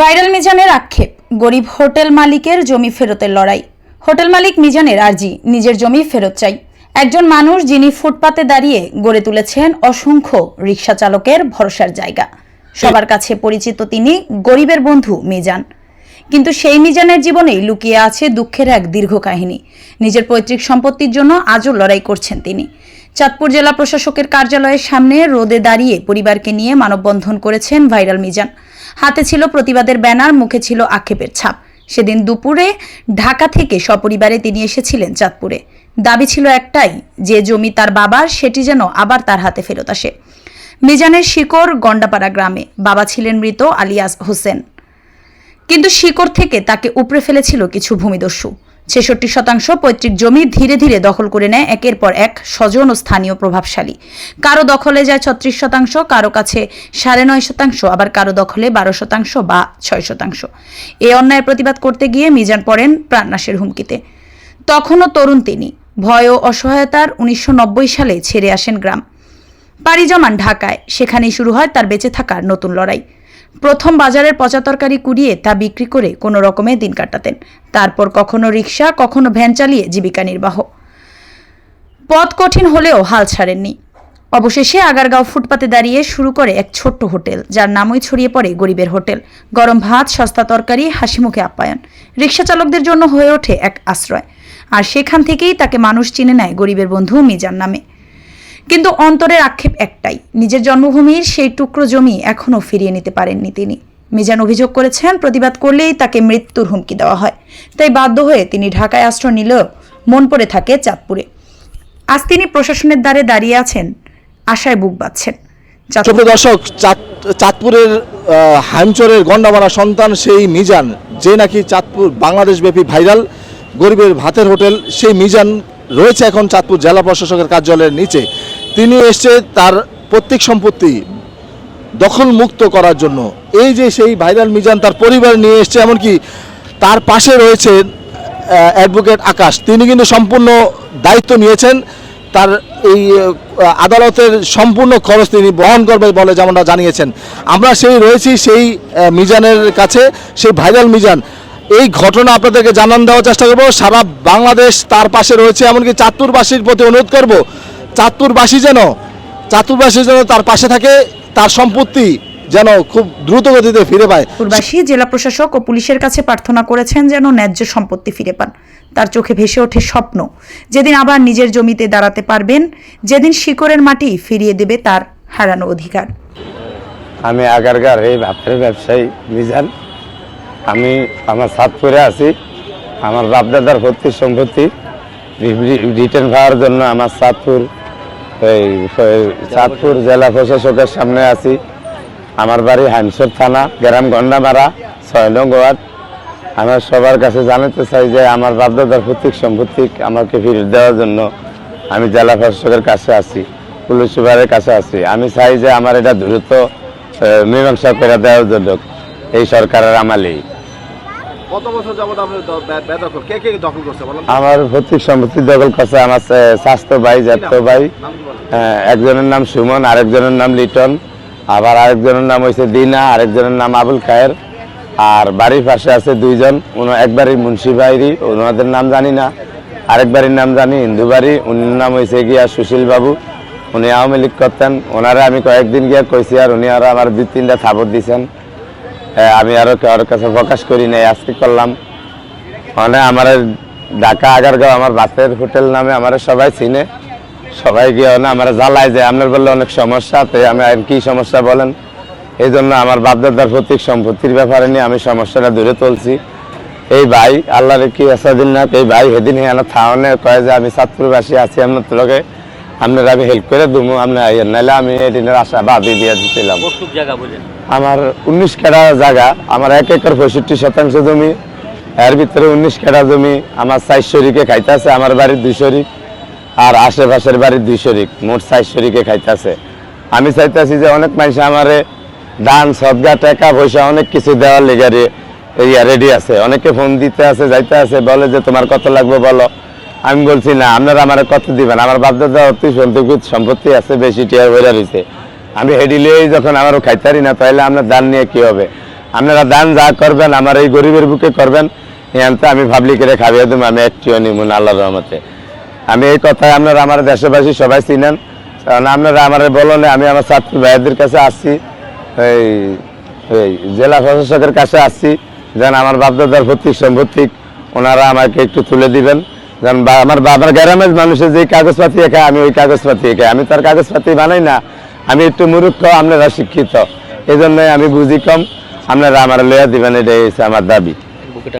Viral মিজানের আক্ষেপ, গরিব হোটেল মালিকের জমি ফেরতের লড়াই। হোটেল মালিক মিজানের আর্জি, নিজের জমি ফেরত চাই। একজন মানুষ যিনি ফুটপাতে দাঁড়িয়ে গড়ে তুলেছেন অসংখ্য রিক্সা চালকের ভরসার জায়গা। সবার কাছে পরিচিত তিনি গরিবের বন্ধু মিজান। কিন্তু সেই মিজানের জীবনেই লুকিয়ে আছে দুঃখের এক দীর্ঘ কাহিনী নিজের পৈতৃক সম্পত্তির জন্য আজও লড়াই করছেন তিনি। চাঁদপুর জেলা প্রশাসকের কার্যালয়ের সামনে রোদে দাঁড়িয়ে পরিবারকে নিয়ে মানববন্ধন করেছেন ভাইরাল মিজান। হাতে ছিল প্রতিবাদের ব্যানার, মুখে ছিল আক্ষেপের ছাপ। সেদিন দুপুরে ঢাকা থেকে সপরিবারে তিনি এসেছিলেন চাঁদপুরে। দাবি ছিল একটাই, যে জমি তার বাবার, সেটি যেন আবার তার হাতে ফেরত আসে। মিজানের শিকড় গন্ডাপাড়া গ্রামে। বাবা ছিলেন মৃত আলিয়াস হোসেন। কিন্তু শিকড় থেকে তাকে উপড়ে ফেলেছিল কিছু ভূমিদস্যু। ছেষট্টি শতাংশ পৈতৃক জমি ধীরে ধীরে দখল করে নেয় একের পর এক স্বজন ও স্থানীয় প্রভাবশালী। কারও দখলে যায় ছত্রিশ শতাংশ, কারও কাছে সাড়ে নয় শতাংশ, আবার কারও দখলে বারো শতাংশ বা ছয় শতাংশ। এ অন্যায়ের প্রতিবাদ করতে গিয়ে মিজান পড়েন প্রাণনাশের হুমকিতে। তখনও তরুণ তিনি। ভয় ও অসহায়তার উনিশশো নব্বই সালে ছেড়ে আসেন গ্রাম। পাড়ি জমান ঢাকায়। সেখানেই শুরু হয় তার বেঁচে থাকার নতুন লড়াই। প্রথম বাজারের পচা তরকারি কুড়িয়ে তা বিক্রি করে কোনো রকমে দিন কাটাতেন। তারপর কখনো রিক্সা, কখনো ভ্যান চালিয়ে জীবিকা নির্বাহ। পথ কঠিন হলেও হাল ছাড়েননি। অবশেষে আগারগাঁও ফুটপাতে দাঁড়িয়ে শুরু করে এক ছোট্ট হোটেল, যার নামই ছড়িয়ে পড়ে গরিবের হোটেল। গরম ভাত, সস্তা তরকারি হাসি মুখে আপ্যায়ন। রিক্সা চালকদের জন্য হয়ে ওঠে এক আশ্রয়। আর সেখান থেকেই তাকে মানুষ চিনে নেয় গরিবের বন্ধু মিজান নামে। কিন্তু অন্তরের আক্ষেপ একটাই নিজের জন্মভূমির সেই টুকরো জমি এখনও ফিরিয়ে নিতে পারেননি তিনি। মিজান অভিযোগ করেছেন প্রতিবাদ করলেই তাকে মৃত্যুর হুমকি দেওয়া হয়। তাই বাধ্য হয়ে তিনি ঢাকায় আশ্রয় নিলেও মন পড়ে থাকে চাঁদপুরে। আজ তিনি প্রশাসনের দ্বারে দাঁড়িয়ে আছেন আশায় বুক বাঁধছেন। ছোট দর্শক চাঁদ- চাঁদপুরের আহ, হাইমচরের গন্ডামারা সন্তান সেই মিজান যে নাকি চাঁদপুর বাংলাদেশব্যাপী ভাইরাল গরিবের ভাতের হোটেল সেই মিজান রয়েছে এখন চাঁদপুর জেলা প্রশাসকের কার্যালয়ের নিচে। তিনি এসছে তার প্রত্যেক সম্পত্তি দখল মুক্ত করার জন্য এই যে সেই ভাইরাল মিজান তার পরিবার নিয়ে এসছে, এমনকি তার পাশে রয়েছে অ্যাডভোকেট আকাশ। তিনি কিন্তু সম্পূর্ণ দায়িত্ব নিয়েছেন। তার এই আদালতের সম্পূর্ণ খরচ তিনি বহন করবে বলে যেমনটা জানিয়েছেন। আমরা সেই রয়েছি সেই মিজানের কাছে, সেই ভাইরাল মিজান। এই ঘটনা আপনাদেরকে জানান দেওয়ার চেষ্টা করব। সারা বাংলাদেশ তার পাশে রয়েছে। এমনকি চাঁদপুরবাসীর প্রতি অনুরোধ করব চাঁদপুরবাসী যেন চাতুর্বাসী যেন তার পাশে থাকে তার সম্পত্তি যেন খুব দ্রুত গতিতে ফিরে পায়। চাঁদপুরবাসী জেলা প্রশাসক ও পুলিশের কাছে প্রার্থনা করেছেন যেন ন্যায্য সম্পত্তি ফিরে পান। তার চোখে ভেসে ওঠে স্বপ্ন। যেদিন আবার নিজের জমিতে দাঁড়াতে পারবেন যেদিন শিকড়ের মাটি ফিরিয়ে দেবে তার হারানো অধিকার। আমি আগারগার এই ভাতের ব্যবসায়ী মিজান। আমি আমার সাতপুরে আছি। আমার বাপদাদার ভর্তি সম্পত্তি রিটার্ন পাওয়ার জন্য আমার সাতপুর, এই চাঁদপুর জেলা প্রশাসকের সামনে আছি। আমার বাড়ি হাইমসর থানা, গ্রাম গন্ডামারা, ছয় নং ওয়ার্ড। আমার সবার কাছে জানাতে চাই যে আমার বাপদাদার প্রত্যেক সম্পত্তি আমাকে ফিরে দেওয়ার জন্য আমি জেলা প্রশাসকের কাছে আছি, পুলিশ সুপারের কাছে আছি। আমি চাই যে আমার এটা দ্রুত মীমাংসা করে দেওয়ার জন্য। এই সরকারের আমালেই। কত বছর যাবত আপনি বেদখল? কে কে দখল করছে বলেন আমার প্রত্যেক সম্পত্তি দখল করছে আমার স্বাস্থ্য ভাই জাতীয় ভাই। একজনের নাম সুমন আরেকজনের নাম লিটন। আবার আরেকজনের নাম হয়েছে দিনা আরেকজনের নাম আবুল খায়ের আর বাড়ির পাশে আছে দুইজন উনি একবারই মুন্সি ভাইরি ওনাদের নাম জানি না। আরেক বাড়ির নাম জানি হিন্দু বাড়ি। উনির নাম হয়েছে গিয়া সুশীল বাবু। উনি আওয়ামী লীগ করতেন। ওনারা আমি কয়েকদিন গিয়া কইছি আর উনি আরও আমার দুই তিনটা থাপড় দিছেন। হ্যাঁ, আমি আরও কারোর কাছে প্রকাশ করি নাই, আজকে করলাম। মানে আমার ঢাকা আগারগাঁও, আমার বাসের হোটেল নামে আমার সবাই চিনে। সবাই গিয়ে না আমার জ্বালায় যে, আপনার বললে অনেক সমস্যা, তো আমি আর কি সমস্যা বলেন? এই জন্য আমার বাপদাদার প্রতীক সম্পত্তির ব্যাপারে নিয়ে আমি সমস্যাটা দূরে তুলছি। এই ভাই, আল্লাহর কি আসাদিন না, এই ভাই সেদিন হেনা থাওনে কয়ে যে, আমি ছাত্রবাসী আছি আপনার তোকে আপনার আমি হেল্প করে দুমু আপনি আইয়েন নাহলে আমি এদিনের আশা বাদি দিয়ে বলেন? আমার উনিশ কেডা জায়গা আমার এক একর পঁয়ষট্টি শতাংশ জমি এর ভিতরে উনিশ কেডা জমি আমার চার শরিকে খাইতেছে আমার বাড়ির দুই শরিক আর আশেপাশের বাড়ির দুই শরিক মোট চার শরিকে খাইতেছে। আমি চাইতেছি যে অনেক মানুষ আমারে দান সদগা টাকা পয়সা অনেক কিছু দেওয়ার লেগে ইয়া রেডি আছে। অনেকে ফোন দিতে আছে যাইতে আছে বলে যে তোমার কত লাগবে বলো। আমি বলছি, না, আপনারা আমার কত দিবেন? আমার বাপদাদা অতি সন্তুকুত সম্পত্তি আছে, বেশি টিয়ার হয়ে রয়েছে আমি হেডিলেই যখন আমার খাইতারি না তাহলে আপনার দান নিয়ে কি হবে? আপনারা দান যা করবেন, আমার এই গরিবের বুকে করবেন এখানতে আমি পাবলিকের খাবিয়ে দেবো, আমি একটিও নিমুন আল্লাহ রহমতে। আমি এই কথায় আপনারা আমার দেশবাসী সবাই চিনেন, কারণ আপনারা আমার বললেন আমি আমার ছাত্র ভাইদের কাছে আসছি, এই এই জেলা প্রশাসকের কাছে আসছি, যেন আমার বাপদাদার ভর্তিক সম্পত্তিক ওনারা আমাকে একটু তুলে দিবেন। আমার বাবার গ্রামের মানুষের যে কাগজপাতি খায় আমি ওই কাগজপাতি খাই আমি তার কাগজপাতি বানাই না। আমি একটু মূর্খ, আপনারা শিক্ষিত। এই আমি বুঝি কম। আপনারা আমার লেয়া দিবেন, এটাই আমার দাবি।